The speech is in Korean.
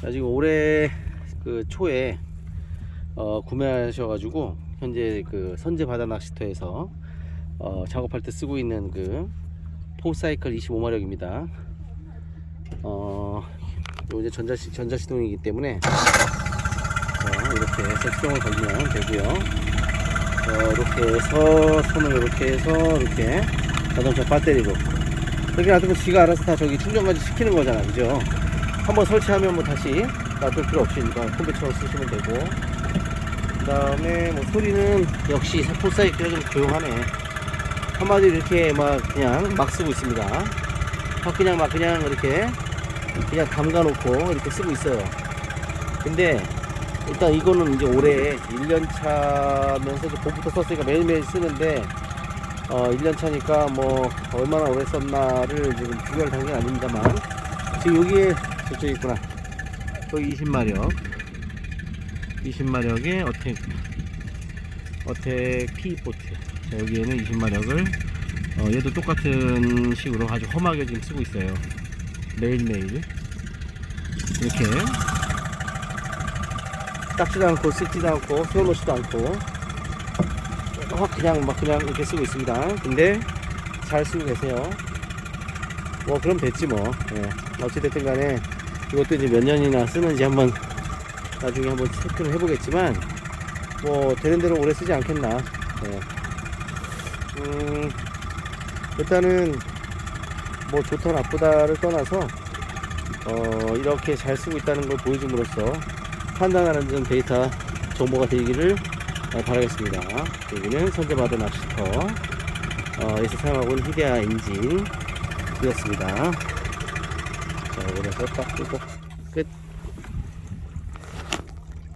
자, 지금 올해 그 초에 어, 구매하셔가지고 현재 그 선제 바다 낚시터에서 어, 작업할 때 쓰고 있는 그 포사이클 25마력입니다. 어, 요 이제 전자 전자 시동이기 때문에 자, 이렇게 해서 시동을 걸면 되고요. 어, 이렇게 해서 손을 이렇게 해서 이렇게 자동차 배터리로 여기 놔두면 지가 알아서 다 저기 충전까지 시키는 거잖아, 그죠? 한번 설치하면 뭐 다시 놔둘 필요 없이 일단 컴퓨터로 쓰시면 되고. 그 다음에 뭐 소리는 역시 포사이클이 좀 조용하네. 한마디로 이렇게 막 그냥 막 쓰고 있습니다. 막 그냥 막 그냥 이렇게 그냥 담가 놓고 이렇게 쓰고 있어요. 근데 일단 이거는 이제 올해 1년 차면서 이제 봄부터 썼으니까 매일매일 쓰는데 어 1년 차니까 뭐 얼마나 오래 썼나를 지금 비교할 단계는 아닙니다만 지금 여기에 저쪽에 있구나. 여기 20마력. 20마력의 어택 어택 포트. 자 여기에는 20마력을 어, 얘도 똑같은 식으로 아주 험하게 지금 쓰고 있어요. 매일매일. 이렇게. 닦지도 않고 쓰지도 않고 세워놓지도 않고. 어, 그냥 막 그냥 이렇게 쓰고 있습니다. 근데 잘 쓰고 계세요. 뭐 그럼 됐지 뭐. 예. 어찌됐든 간에 이것도 이제 몇 년이나 쓰는지 한번 나중에 한번 체크를 해보겠지만 뭐 되는 대로 오래 쓰지 않겠나 예. 음, 일단은 뭐 좋다 나쁘다를 떠나서 어, 이렇게 잘 쓰고 있다는 걸 보여줌으로써 판단하는 좀 데이터 정보가 되기를 어, 바라겠습니다. 여기는 선제받은 낚시터 어, 에서 사용하고 있는 히데아 엔진 이었습니다. 자, 그래서 딱 끄고 끝.